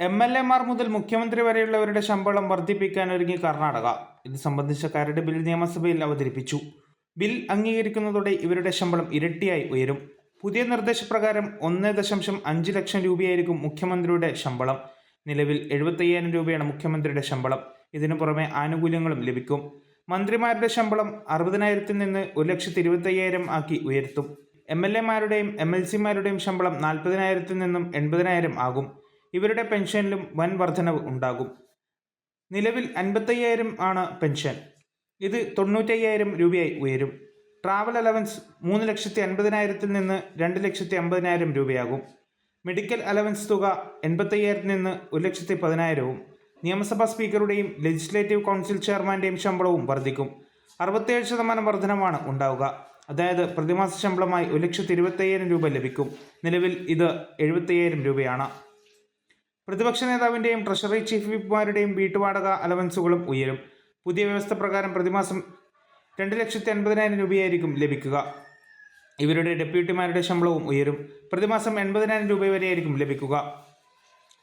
M L എമാർ മുതൽ മുഖ്യമന്ത്രി വരെയുള്ളവരുടെ ശമ്പളം വർദ്ധിപ്പിക്കാൻ ഒരുങ്ങി കർണാടക. ഇത് സംബന്ധിച്ച കരട് ബിൽ നിയമസഭയിൽ അവതരിപ്പിച്ചു. ബിൽ അംഗീകരിക്കുന്നതോടെ ഇവരുടെ ശമ്പളം ഇരട്ടിയായി ഉയരും. പുതിയ നിർദ്ദേശപ്രകാരം ഒന്ന് ദശാംശം അഞ്ച് ലക്ഷം രൂപയായിരിക്കും മുഖ്യമന്ത്രിയുടെ ശമ്പളം. നിലവിൽ എഴുപത്തയ്യായിരം രൂപയാണ് മുഖ്യമന്ത്രിയുടെ ശമ്പളം. ഇതിനു പുറമെ ആനുകൂല്യങ്ങളും ലഭിക്കും. മന്ത്രിമാരുടെ ശമ്പളം അറുപതിനായിരത്തിൽ നിന്ന് ഒരു ലക്ഷത്തി ഇരുപത്തയ്യായിരം ആക്കി ഉയർത്തും. എം എൽ എമാരുടെയും എം എൽ സിമാരുടെയും ശമ്പളം നാൽപ്പതിനായിരത്തിൽ നിന്നും എൺപതിനായിരം ആകും. ഇവരുടെ പെൻഷനിലും വൻ വർധനവ് ഉണ്ടാകും. നിലവിൽ അൻപത്തയ്യായിരം ആണ് പെൻഷൻ. ഇത് തൊണ്ണൂറ്റയ്യായിരം രൂപയായി ഉയരും. ട്രാവൽ അലവൻസ് മൂന്ന് ലക്ഷത്തി അൻപതിനായിരത്തിൽ നിന്ന് രണ്ട് ലക്ഷത്തി അമ്പതിനായിരം രൂപയാകും. മെഡിക്കൽ അലവൻസ് തുക എൺപത്തയ്യായിരത്തിൽ നിന്ന് ഒരു ലക്ഷത്തി പതിനായിരവും നിയമസഭാ സ്പീക്കറുടെയും ലെജിസ്ലേറ്റീവ് കൗൺസിൽ ചെയർമാന്റെയും ശമ്പളവും വർദ്ധിക്കും. അറുപത്തേഴ് ശതമാനം വർധനമാണ് ഉണ്ടാവുക. അതായത് പ്രതിമാസ ശമ്പളമായി ഒരു ലക്ഷത്തി ഇരുപത്തയ്യായിരം രൂപ ലഭിക്കും. നിലവിൽ ഇത് എഴുപത്തയ്യായിരം രൂപയാണ്. പ്രതിപക്ഷ നേതാവിന്റെയും ട്രഷറി ചീഫ് വിപ്മാരുടെയും വീട്ടുവാടക അലവൻസുകളും ഉയരും. പുതിയ വ്യവസ്ഥ പ്രകാരം പ്രതിമാസം രണ്ട് ലക്ഷത്തി അൻപതിനായിരം രൂപയായിരിക്കും ലഭിക്കുക. ഇവരുടെ ഡെപ്യൂട്ടിമാരുടെ ശമ്പളവും ഉയരും. പ്രതിമാസം എൺപതിനായിരം രൂപ വരെയായിരിക്കും ലഭിക്കുക.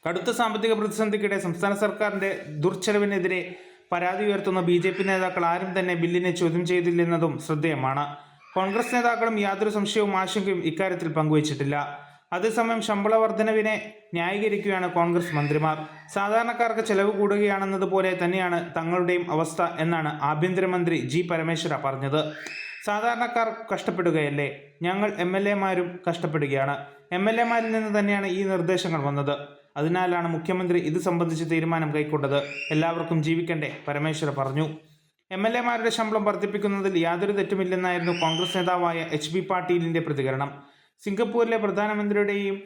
കടുത്ത സാമ്പത്തിക പ്രതിസന്ധിക്കിടെ സംസ്ഥാന സർക്കാരിന്റെ ദുർച്ചെലവിനെതിരെ പരാതി ഉയർത്തുന്ന ബി ജെ പി നേതാക്കൾ ആരും തന്നെ ബില്ലിനെ ചോദ്യം ചെയ്തില്ലെന്നതും ശ്രദ്ധേയമാണ്. കോൺഗ്രസ് നേതാക്കളും യാതൊരു സംശയവും ആശങ്കയും ഇക്കാര്യത്തിൽ പങ്കുവച്ചിട്ടില്ല. അതേസമയം ശമ്പള വർധനവിനെ ന്യായീകരിക്കുകയാണ് കോൺഗ്രസ് മന്ത്രിമാർ. സാധാരണക്കാർക്ക് ചെലവ് കൂടുകയാണെന്നതുപോലെ തന്നെയാണ് തങ്ങളുടെയും അവസ്ഥ എന്നാണ് ആഭ്യന്തരമന്ത്രി ജി പരമേശ്വര പറഞ്ഞത്. സാധാരണക്കാർ കഷ്ടപ്പെടുകയല്ലേ? ഞങ്ങൾ എം എൽ എമാരും കഷ്ടപ്പെടുകയാണ്. എം എൽ എമാരിൽ നിന്ന് തന്നെയാണ് ഈ നിർദ്ദേശങ്ങൾ വന്നത്. അതിനാലാണ് മുഖ്യമന്ത്രി ഇത് സംബന്ധിച്ച് തീരുമാനം കൈക്കൊണ്ടത്. എല്ലാവർക്കും ജീവിക്കണ്ടേ? പരമേശ്വര പറഞ്ഞു. എം എൽ എമാരുടെ ശമ്പളം വർദ്ധിപ്പിക്കുന്നതിൽ യാതൊരു തെറ്റുമില്ലെന്നായിരുന്നു കോൺഗ്രസ് നേതാവായ എച്ച് ബി പാട്ടീലിന്റെ പ്രതികരണം. സിംഗപ്പൂരിലെ പ്രധാനമന്ത്രിയുടെയും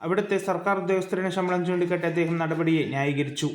അവിടുത്തെ സർക്കാർ ഉദ്യോഗസ്ഥരുടെ ശമ്പളം ചൂണ്ടിക്കാട്ടി അദ്ദേഹം നടപടിയെ ന്യായീകരിച്ചു.